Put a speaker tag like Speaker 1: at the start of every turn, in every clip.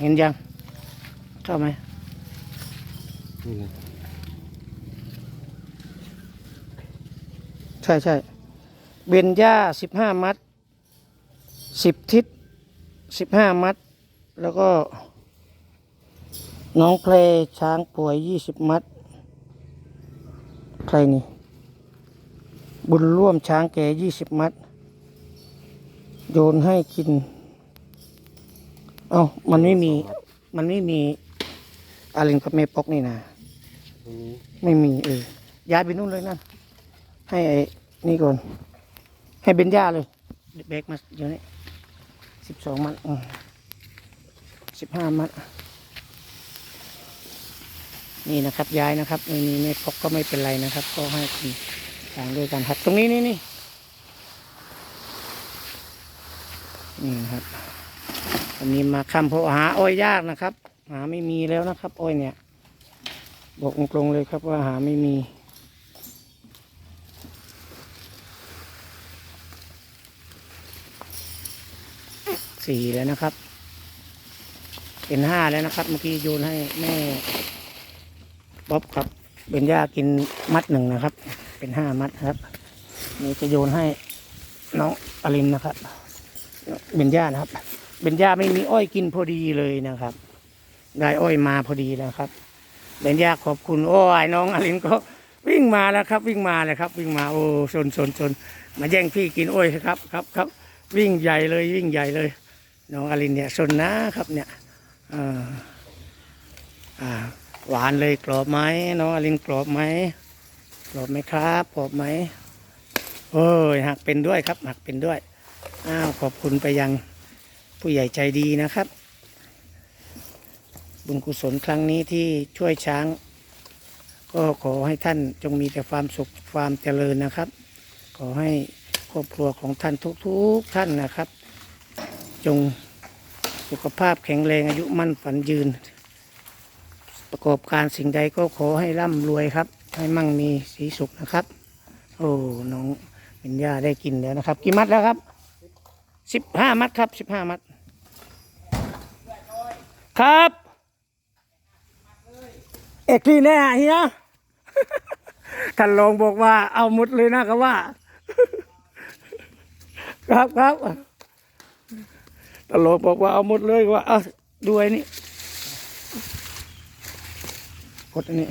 Speaker 1: เห็นยัง เข้าไหม
Speaker 2: นี่นะ
Speaker 1: ใช่ใช่เบนย่าสิบห้ามัดสิบทิศสิบห้ามัด แล้วก็ น้องเพลช้างป่วยยี่สิบมัด ใครนี่ บุญร่วมช้างแก่ยี่สิบมัด โยนให้กิน เอา้ามันไม่มี มันไม่มีอาลินกับเมปอกนี่นะ
Speaker 2: ตรงนี้
Speaker 1: ไม่มีเออย้ายไปนู่นเลยนั่น ให้ไอ้นี่ก่อน ให้เบนย่าเลยแบกมาเดี๋ยวนี้สิบสองมัดสิบห้ามัด นี่นะครับ ย้ายนะครับไม่มีไม่พกก็ไม่เป็นไรนะครับ ก็ให้คุณทางด้วยกันครับ ตรงนี้นี่นี่นี่นะครับ วันนี้มาคำเพราะหาอ้อยยากนะครับ หาไม่มีแล้วนะครับ อ้อยเนี่ย บอกตรงๆเลยครับว่าหาไม่มี สี่แล้วนะครับ เป็นห้าแล้วนะครับ เมื่อกี้โยนให้แม่บ๊อบกับเบนย่ากินมัดหนึ่งนะครับ เป็นห้ามัดครับ นี่จะโยนให้น้องอลินนะครับเบนย่านะครับ เบนย่าไม่มีอ้อยกินพอดีเลยนะครับ ได้อ้อยมาพอดีแล้วครับเบนย่าขอบคุณโอ้ยน้องอลินก็วิ่งมาแล้วครับ วิ่งมาเลยครับ วิ่งมาโอ้ชนชนชนมาแย่งพี่กินอ้อยครับครับครับวิ่งใหญ่เลยวิ่งใหญ่เลย น้องอลินเนี่ยชนนะครับเนี่ยหวานเลยกรอบไหมน้องอลินกรอบไหมกรอบไหมครับกรอบไหมโอ้ยหักเป็นด้วยครับหักเป็นด้วยอ้าวขอบคุณไปยัง ผู้ใหญ่ใจดีนะครับ บุญกุศลครั้งนี้ที่ช่วยช้าง ก็ขอให้ท่านจงมีแต่ความสุขความเจริญนะครับ ขอให้ครอบครัวของท่านทุกๆท่านนะครับ จงสุขภาพแข็งแรงอายุมั่นฝันยืน ประกอบการสิ่งใดก็ขอให้ร่ำรวยครับ ให้มั่งมีสีสุขนะครับ โอ้น้องเป็นย่าได้กินแล้วนะครับ กี่มัดแล้วครับสิบห้ามัดครับสิบห้ามัด ครับ เอกที่แน่เฮียท่านรองบอกว่าเอาหมดเลยนะครับว่า ครับครับท่านรองบอกว่าเอาหมดเลยว่าเอาดูไอ้นี่กดอันนี้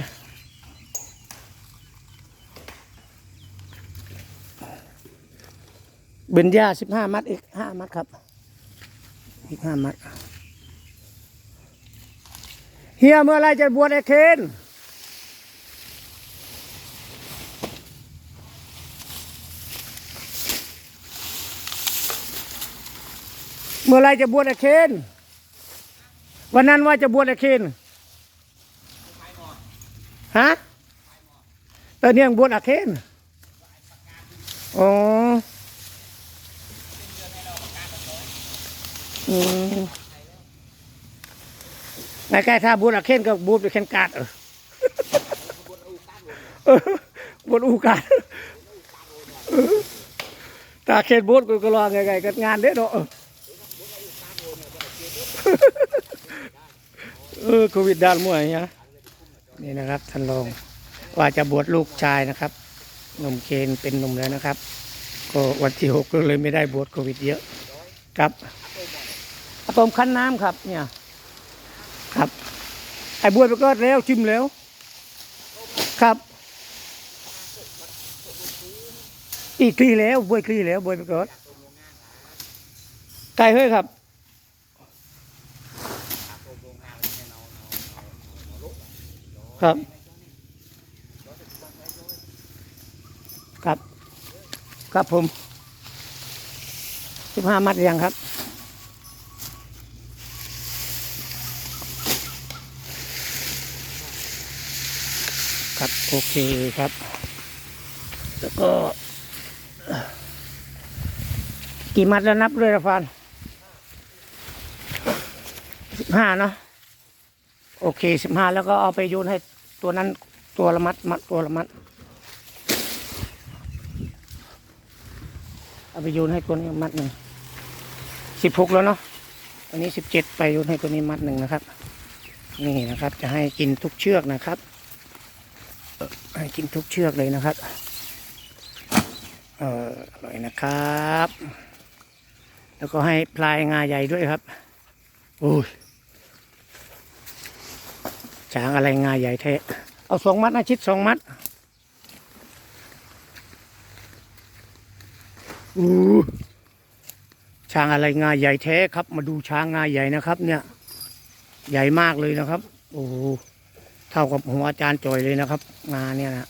Speaker 1: เบนยาสิบห้ามัดอีกห้ามัดครับ อีกห้ามัด เฮียเมื่อไรจะบวชไอ้เคนเมื่อไรจะบวชไอ้เคนวันนั้นว่าจะบวชไอ้เคนฮะตอนนี้ยังบวชไอ้เคนอ๋ออืม ใกล้ๆถ้าบูดอะเคนก็บูดไปเคนกาดเออเออบนอูกาดเออถ้าเคนบูดกูก็รอไงๆก็งานเด้อเนาะเออโควิดดานมั่วยเงี้ยนี่นะครับท่านรองว่าจะบวชลูกชายนะครับหนุ่มเคนเป็นหนุ่มแล้วนะครับ ก็วันที่หกก็เลยไม่ได้บวชโควิดเยอะครับอะตอมคั้นน้ำครับเนี่ย ครับ ไอ้บวยไปก็แล้วชิมแล้ว ครับ อีกคลีแล้วบวยคลีแล้วบวยไปก็ไก่เฮ้ยครับครับ ครับ ครับผมสิบห้ามัดยังครับ ครับโอเคครับ แล้วก็ กี่มัดแล้วนับเลยละฟันสิบห้าเนาะโอเคสิบห้าแล้วก็เอาไปโยนให้ตัวนั้นตัวละมัดมัดตัวละมัดเอาไปโยนให้ตัวนี้มัดหนึ่งสิบหกแล้วเนาะตัวนี้สิบเจ็ดไปโยนให้ตัวนี้มัดหนึ่งนะครับ นี่นะครับ จะให้กินทุกเชือกนะครับ ให้กินทุกเชือกเลยนะครับ เอออร่อยนะครับ แล้วก็ให้พลายงาใหญ่ด้วยครับโอ้ยช้างอะไรงาใหญ่แท้เอาสองมัดนะชิดสองมัดอู้ช้างอะไรงาใหญ่แท้ครับ มาดูช้างงาใหญ่นะครับ เนี่ย ใหญ่มากเลยนะครับ โอ้ เท่ากับหัวอาจารย์จอยเลยนะครับงาเนี่ยนะ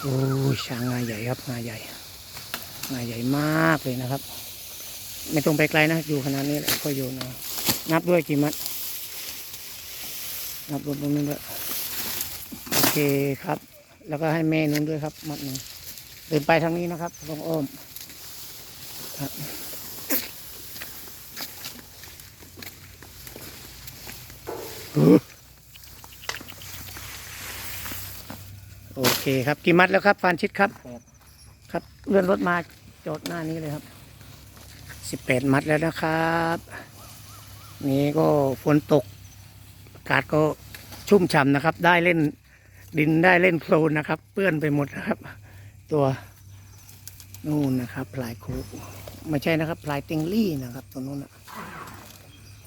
Speaker 1: โอ้ยช้างงาใหญ่ครับงาใหญ่งาใหญ่มากเลยนะครับ ไม่ต้องไปไกลนะอยู่ขนาดนี้แหละก็โยนเอานับด้วยกี่มัดนับรวมตรงนี้ด้วยโอเคครับ แล้วก็ให้แม่นู้นด้วยครับ มัดหนึ่งเดินไปทางนี้นะครับตรงอ้อมครับอ เคครับกี่มัดแล้วครับฟานชิดครับ ครับเลื่อนรถมาจอดหน้านี้เลยครับสิบแปดมัดแล้วนะครับ นี่ก็ฝนตกอากาศก็ชุ่มฉ่ำนะครับ ได้เล่นดินได้เล่นโคลนนะครับ เปื้อนไปหมดนะครับ ตัวนู่นนะครับพลายโคกไม่ใช่นะครับพลายเต็งลี่นะครับ ตัวนู้นนะ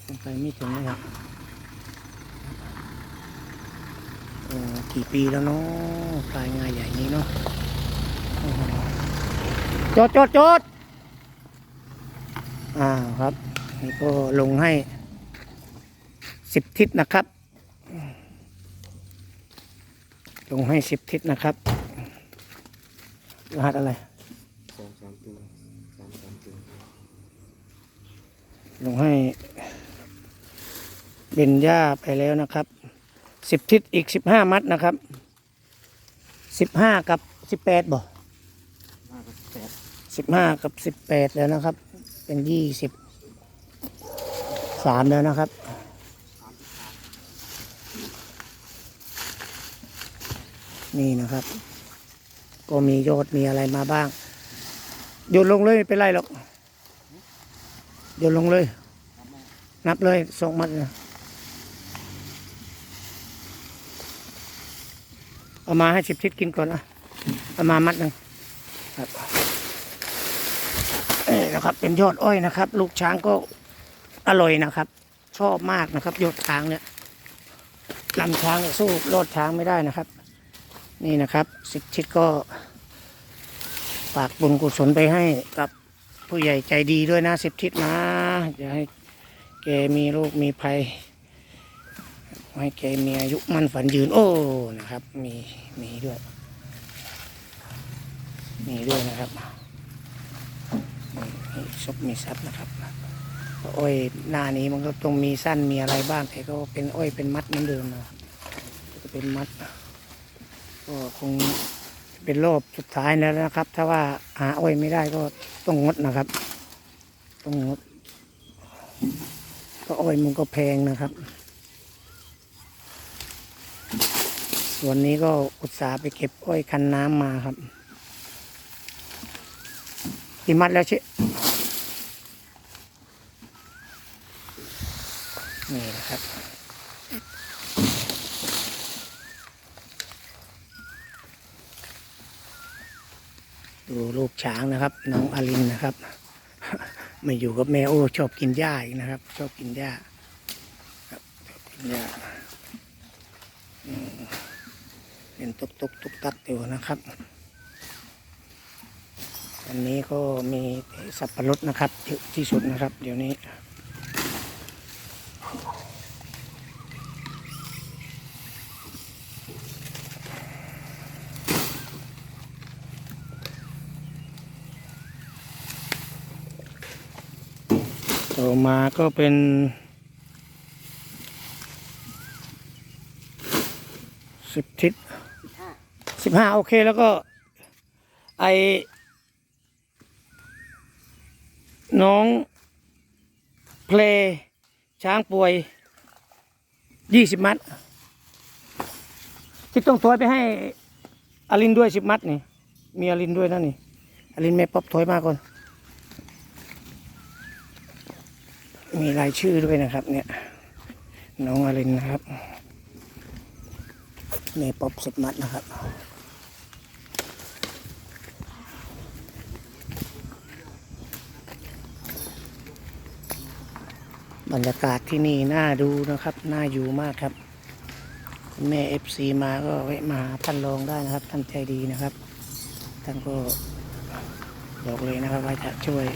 Speaker 1: ลงไปไม่ถึงนะครับโอ้ กี่ปีแล้วเนาะพลายงาใหญ่นี้เนาะโอ้โหจอดจอดจอดอ่าครับ นี่ก็ลงให้สิบทิศนะครับ ลงให้สิบทิศนะครับ รหัสอะไร
Speaker 2: สองสามตัวสามสามตัว
Speaker 1: ลงให้เบนย่าไปแล้วนะครับ สิบทิศอีกสิบห้ามัดนะครับสิบห้ากับสิบแปดบ่สิบห้ากับสิบแปดแล้วนะครับ เป็นยี่สิบสามแล้วนะครับนี่นะครับ ก็มียอดมีอะไรมาบ้างโยนลงเลยไม่เป็นไรหรอกโยนลงเลย นับเลยสองมัดนะ เอามาให้สิบทิศกินก่อนอะเอามามัดหนึ่งครับนี่นะครับ เป็นยอดอ้อยนะครับ ลูกช้างก็อร่อยนะครับ ชอบมากนะครับ ยอดช้างเนี่ยลำช้างสู้รอดช้างไม่ได้นะครับ นี่นะครับสิบทิศก็ฝากบุญกุศลไปให้กับผู้ใหญ่ใจดีด้วยนะสิบทิศนะอย่าให้แกมีโรคมีภัย ให้แกมีอายุมันฝันยืน โอ้นะครับ มีมีด้วย มีด้วยนะครับมีมีซบมีซับนะครับอ้อยหน้านี้มันก็ต้องมีสั้นมีอะไรบ้างแต่ก็เป็นอ้อยเป็นมัดเหมือนเดิมนะครับก็เป็นมัดก็คงเป็นรอบสุดท้ายแล้วนะครับ ถ้าว่าหาอ้อยไม่ได้ก็ต้องงดนะครับ ต้องงดก็อ้อยมันก็แพงนะครับ ส่ วันนี้ก็อุตส่าห์ไปเก็บอ้อยคันน้ำมาครับกี่มัดแล้วเชะนี่นะครับ ดูลูกช้างนะครับ น้องอลินนะครับ มาอยู่กับแม่โอ้ชอบกินหญ้าอีกนะครับ ชอบกินหญ้าครับชอบกินหญ้าอืม เป็นตุกตุกตุกตักอยู่นะครับอันนี้ก็มีสับปะรดนะครับเยอะที่สุดนะครับ เดี๋ยวนี้ต่อมาก็เป็นสิบทิศ สิบห้าโอเคแล้วก็ไอน้องเพลงช้างป่วยยี่สิบมัด ที่ต้องถอยไปให้อลินด้วยสิบมัดนี่ มีอลินด้วยนะนี่อลินแม่ป๊อปถอยมาก่อน มีรายชื่อด้วยนะครับ เนี่ย น้องอรินนะครับเมป๊อปสุดมัดนะครับ บรรยากาศที่นี่น่าดูนะครับ น่าอยู่มากครับ คุณแม่เอฟซีมาก็แวะมาหาท่านรองได้นะครับ ท่านใจดีนะครับ ท่านก็บอกเลยนะครับว่าจะช่วย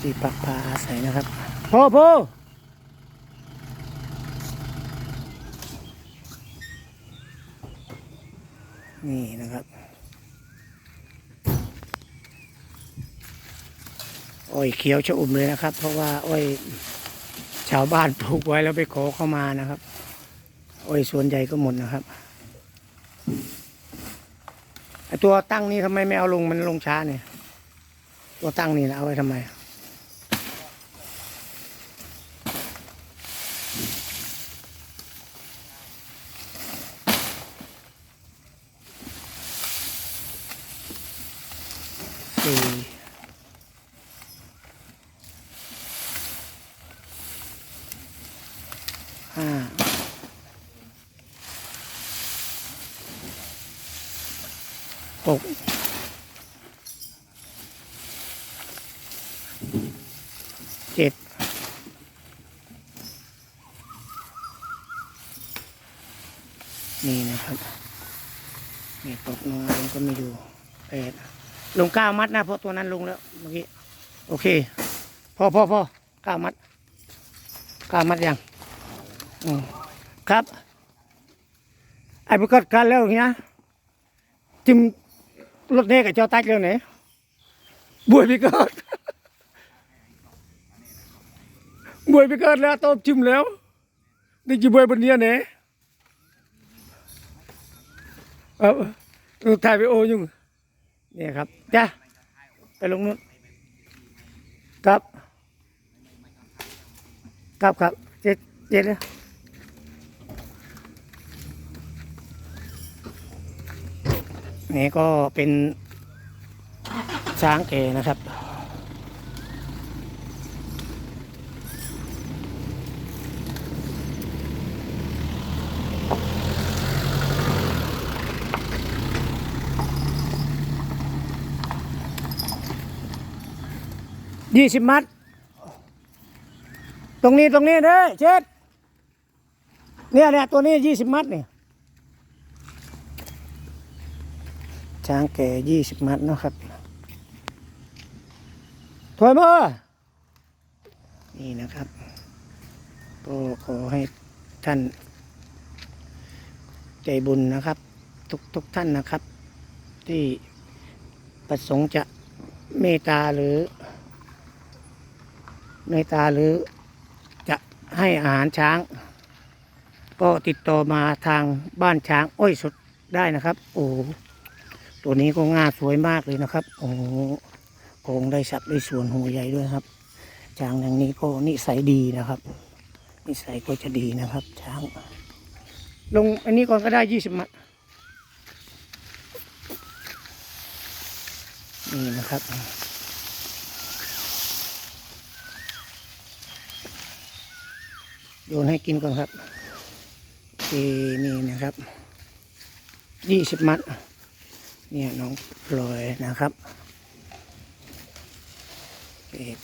Speaker 1: สีปักพาอาศัยนะครับพ่อพ่อนี่นะครับอ้อยเขียวชะอุ่มเลยนะครับ เพราะว่าอ้อย ชาวบ้านปลูกไว้แล้วไปขอเข้ามานะครับอ้ยส่วนใหญ่ก็หมดนะครับไอตัวตั้งนี่ทำไมไม่เอาลงมันลงช้าเนี่ย ตัวตั้งนี่นะเอาไว้ทำไม นี่นะครับนี่ตกน้อยก็ไม่ดูแปดลงเก้ามัดนะเพราะตัวนั้นลงแล้วเมื่อกี้โอเคพอพอพอเก้ามัดเก้ามัดยังครับไอ้ประกอบการแล้วอย่างนี้นะจิมรถเนกับเจ้าตักเรื่องไหนบวยไปกิดบวยไปกิดแล้วต้มจิ้มแล้วนี่จีบวยบนเนี้ยเนี่ย เออถ่ายไปโอยุ่งเนี่ยครับจ้าไปลงนู้นครับครับครับเจ็ดเจ็ดเลยนี่ก็เป็นช้างแกนะครับ ยี่สิบมัด ตรงนี้ตรงนี้เด้เช็ด เนี่ยเนี่ยตัวนี้ยี่สิบมัดเนี่ยช้างแก่ยี่สิบมัดเนาะครับถอยมานี่นะครับ ก็ขอให้ท่าน ใจบุญนะครับ ทุกทุกท่านนะครับ ที่ประสงค์จะเมตตาหรือ เมตาหรือจะให้อาหารช้าง ก็ติดต่อมาทางบ้านช้างอ้อยสดได้นะครับ โอ้ตัวนี้ก็ง่าสวยมากเลยนะครับ โอ้โคงได้สับได้ส่วนหัวใหญ่ด้วยครับ ช้างอย่างนี้ก็นิสัยดีนะครับ นิสัยก็จะดีนะครับ ช้าง ลงอันนี้ก่อนก็ได้ยี่สิบมัดนี่นะครับ โยนให้กินก่อนครับเอนี่นะครับยี่สิบมัด เนี่ยน้องพลอยนะครับเอก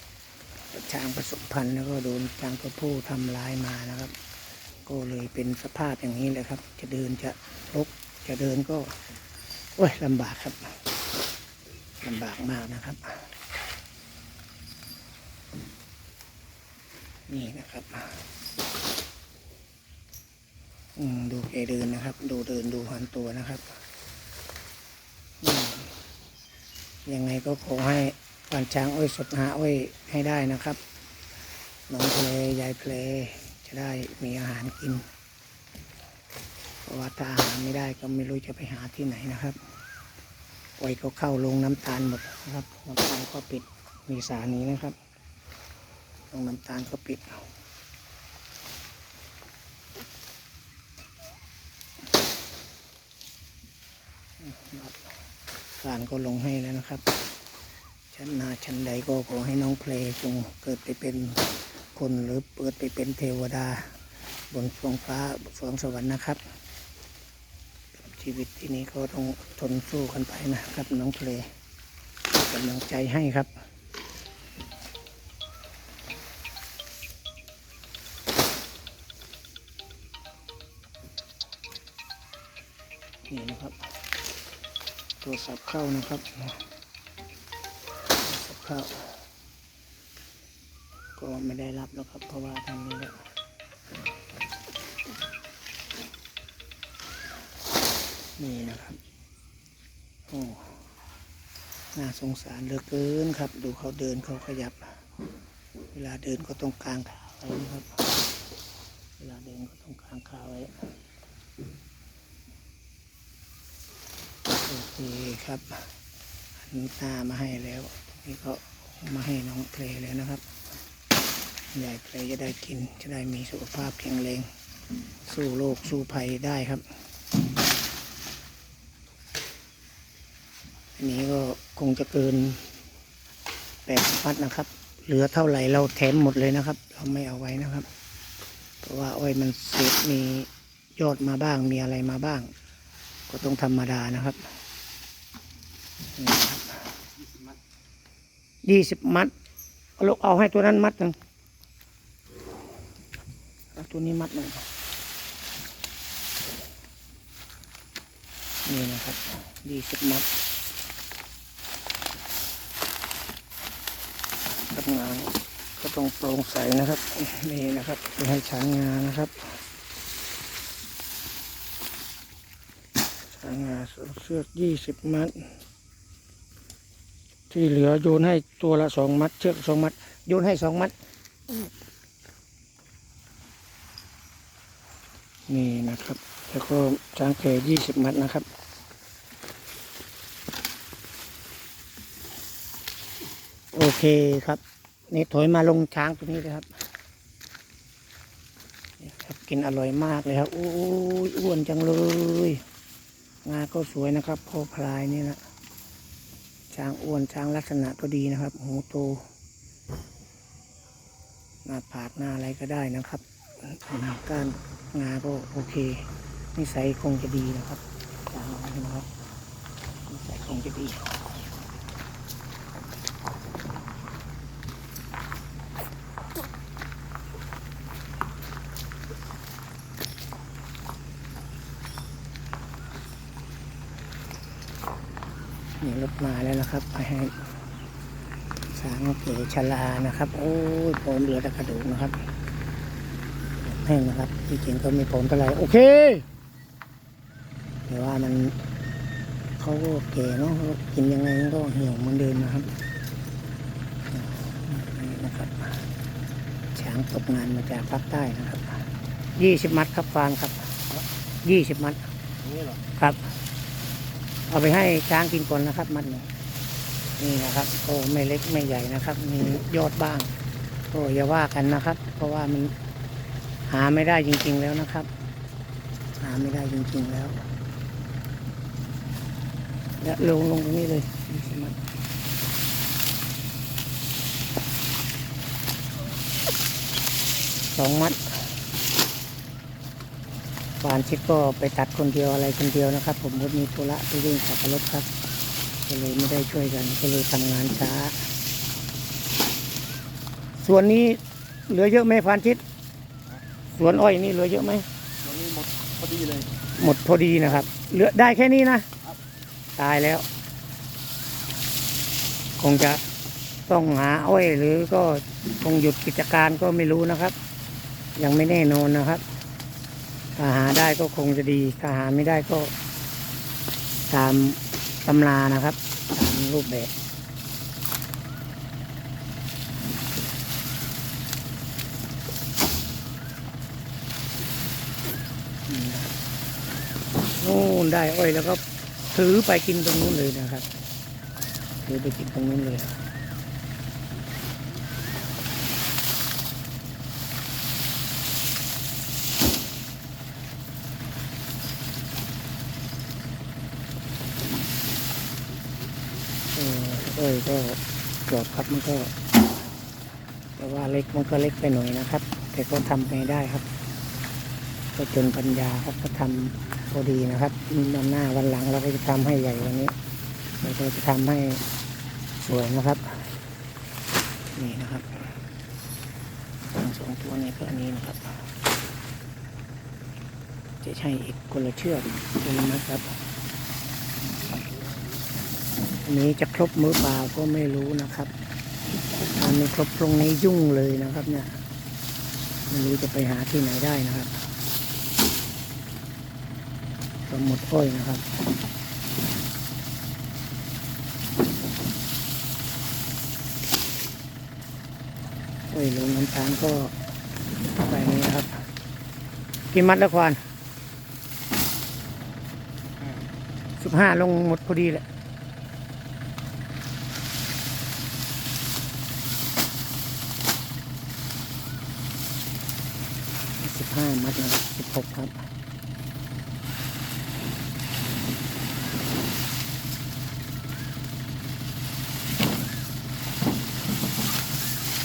Speaker 1: ช้างผสมพันธุ์แล้วก็โดนช้างตัวผู้ทำร้ายมานะครับ ก็เลยเป็นสภาพอย่างนี้เลยครับ จะเดินจะลุกจะเดินก็โอ้ยลำบากครับลำบากมากนะครับ นี่นะครับ ดูแกเดินนะครับ ดูเดินดูหันตัวนะครับยังไงก็ขอให้ปานช้างอ้อยสดหาอ้อยให้ได้นะครับน้องเพลยายเพลจะได้มีอาหารกินเพราะว่าถ้าอาหารไม่ได้ก็ไม่รู้จะไปหาที่ไหนนะครับอ้อยก็เข้าลงน้ำตาลหมดนะครับน้ำตาลก็ปิดมีสารนี้นะครับลงน้ำตาลก็ปิดกา รก็ลงให้แล้วนะครับ ชั้นนาชั้นใดก็ขอให้น้องเพลงจงเกิดไปเป็นคนหรือเปิดไปเป็นเทวดา บนฟองฟ้าฟองสวรรค์นะครับ ชีวิตที่นี้ก็ต้องทนสู้กันไปนะครับ น้องเพลกำลังใจให้ครับ ตัวสับเข้านะครับสับเข้า ก็ไม่ได้รับแล้วครับ เพราะว่าทำนี้แล้วนี่นะครับ โอ้น่าสงสารเหลือเกินครับ ดูเขาเดินเขาขยับ เวลาเดินก็ต้องกลางขาไว้นะครับ เวลาเดินก็ต้องกลางขาไว้ โอเครับอันนี้ตามาให้แล้วนี่ก็มาให้น้องเพลแล้วนะครับยายเพลจะได้กินจะได้มีสุขภาพแข็งแรงสู้โรคสู้ภัยได้ครับอันนี้ก็คงจะเกินแปดมัดนะครับ เหลือเท่าไหร่เราแถมหมดเลยนะครับ เราไม่เอาไว้นะครับ เพราะว่าอ้อยมันเศษมียอดมาบ้างมีอะไรมาบ้าง ก็ต้องธรรมดานะครับ ยี่สิบมัดเอาลูกเอาให้ตัวนั้นมัดหนึ่งเอาตัวนี้มัดหนึ่งนี่นะครับยี่สิบมัดทำงานก็ต้องโปร่งใสนะครับนี่นะครับให้ช้างงานนะครับช้างงาเชือยี่สิบมัด ที่เหลือโยนให้ตัวละสองมัด เชือกสองมัด โยนให้สองมัด นี่นะครับ แล้วก็ช้างแก่ยี่สิบมัดนะครับโอเคครับ นี่ถอยมาลงช้างตัวนี้เลยครับครับ กินอร่อยมากเลยครับโอ้ยอ้วนจังเลย งาก็สวยนะครับพอพลายนี่นะ ช้างอ้วนช้างลักษณะก็ดีนะครับ หูโต หน้าผากหน้าอะไรก็ได้นะครับก้านงาก็โอเค นิสัยคงจะดีนะครับช้างนะครับนิสัยคงจะดี มาแล้วนะครับไปให้ช้างเก๋ชลานะครับ โอ้ยผมเหลือแต่กระดูกนะครับแห้งนะครับที่จริงก็ไม่ผมเท่าไรโอเคแต่ว่ามันเขาก็เก๋เนาะกินยังไงมันก็เหี่ยวเหมือนเดิมนะครับนี่นะครับช้างตกงานมาจากภาคใต้นะครับยี่สิบมัดครับฟางครับยี่สิบมัดครับ เอาไปให้ช้างกินก่อนนะครับ มัดหนึ่งนี่นะครับก็ไม่เล็กไม่ใหญ่นะครับ มียอดบ้างก็อย่าว่ากันนะครับ เพราะว่ามันหาไม่ได้จริง ๆแล้วนะครับ หาไม่ได้จริง ๆแล้วและลงลงตรงนี้เลยสองมัด ฟานชิดก็ไปตัดคนเดียวอะไรคนเดียวนะครับ ผมก็มีธุระไปวิ่งขับรถครับก็เลยไม่ได้ช่วยกันก็เลยทำงานช้า ส่วนนี้เหลือเยอะไหมฟานชิดสวนอ้อยนี่เหลือเยอะไหม
Speaker 2: วันนี้หมดพอดีเลย
Speaker 1: หมดพอดีนะครับ เหลือได้แค่นี้นะตายแล้ว คงจะต้องหาอ้อยหรือก็คงหยุดกิจการก็ไม่รู้นะครับ ยังไม่แน่นอนนะครับ ถ้าหาได้ก็คงจะดีถ้าหาไม่ได้ก็ ตามตำรานะครับ ตามรูปแบบโน่นได้อ้อยแล้วก็ถือไปกินตรงนู้นเลยนะครับถือไปกินตรงนู้นเลย เอออ้อย ก็กรอบครับมันก็ก็ว่าเล็กมันก็เล็กไปหน่อยนะครับ แต่ก็ทำไปได้ครับ ก็จนปัญญาครับก็ทำพอดีนะครับวันหน้าวันหลังเราก็จะทำให้ใหญ่วันนี้เราก็จะทำให้สวยนะครับ นี่นะครับทั้งสองตัวนี้ก็อันนี้นะครับ จะใช้อีกคนละเชือกนละมัดครับ อันนี้จะครบมือเปล่าก็ไม่รู้นะครับถ้าไม่ครบตรงนี้ยุ่งเลยนะครับ เนี่ยไม่รู้จะไปหาที่ไหนได้นะครับก็หมดอ้อยนะครับอ้อยลงน้ำตาลก็ไปนี้นะครับกี่มัดแล้วควานสิบห้าลงหมดพอดีแหละ สิบห้ามัดนะครับสิบหกครับ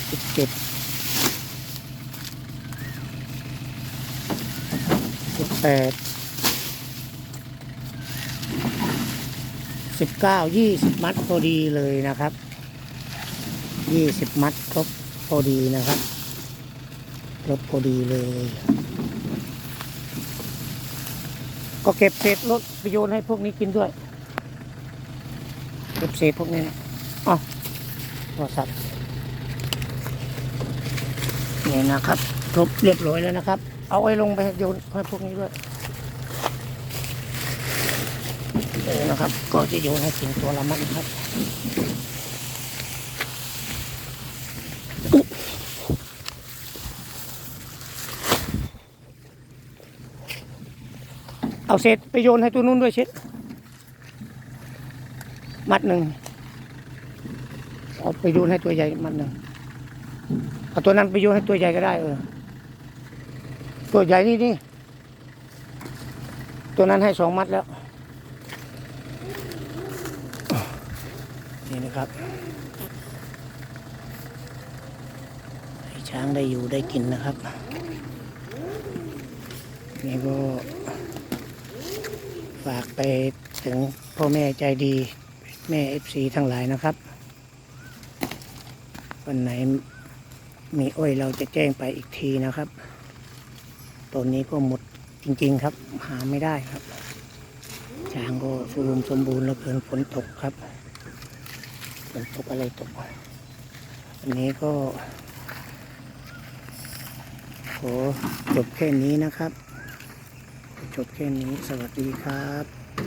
Speaker 1: สิบเจ็ดสิบแปดสิบเก้ายี่สิบมัดพอดีเลยนะครับยี่สิบมัดครบพอดีนะครับ รบพอดีเลย ก็เก็บเศษรถไปโยนให้พวกนี้กินด้วย เก็บเศษพวกนี้นะอ๋อโทรศัพท์นี่นะครับครบเรียบร้อยแล้วนะครับ เอาไว้ลงไปโยนให้พวกนี้ด้วยนะครับ ก็จะโยนให้กินตัวละมันครับ เอาเศษไปโยนให้ตัวนู้นด้วยเช็ดมัดหนึ่งเอาไปโยนให้ตัวใหญ่มัดหนึ่งเอาตัวนั้นไปโยนให้ตัวใหญ่ก็ได้เออตัวใหญ่นี่นี่ตัวนั้นให้สองมัดแล้ว นี่นะครับให้ช้างได้อยู่ได้กินนะครับ นี่ก็ ฝากไปถึงพ่อแม่ใจดีแม่เอฟซีทั้งหลายนะครับ วันไหนมีอ้อยเราจะแจ้งไปอีกทีนะครับตอนนี้ก็หมดจริงๆครับ หาไม่ได้ครับช้างก็สมบูรณ์สมบูรณ์แล้วเกินฝนตกครับฝนตกอะไรตกวันนี้ก็ขอจบแค่นี้นะครับ จบแค่นี้ สวัสดีครับ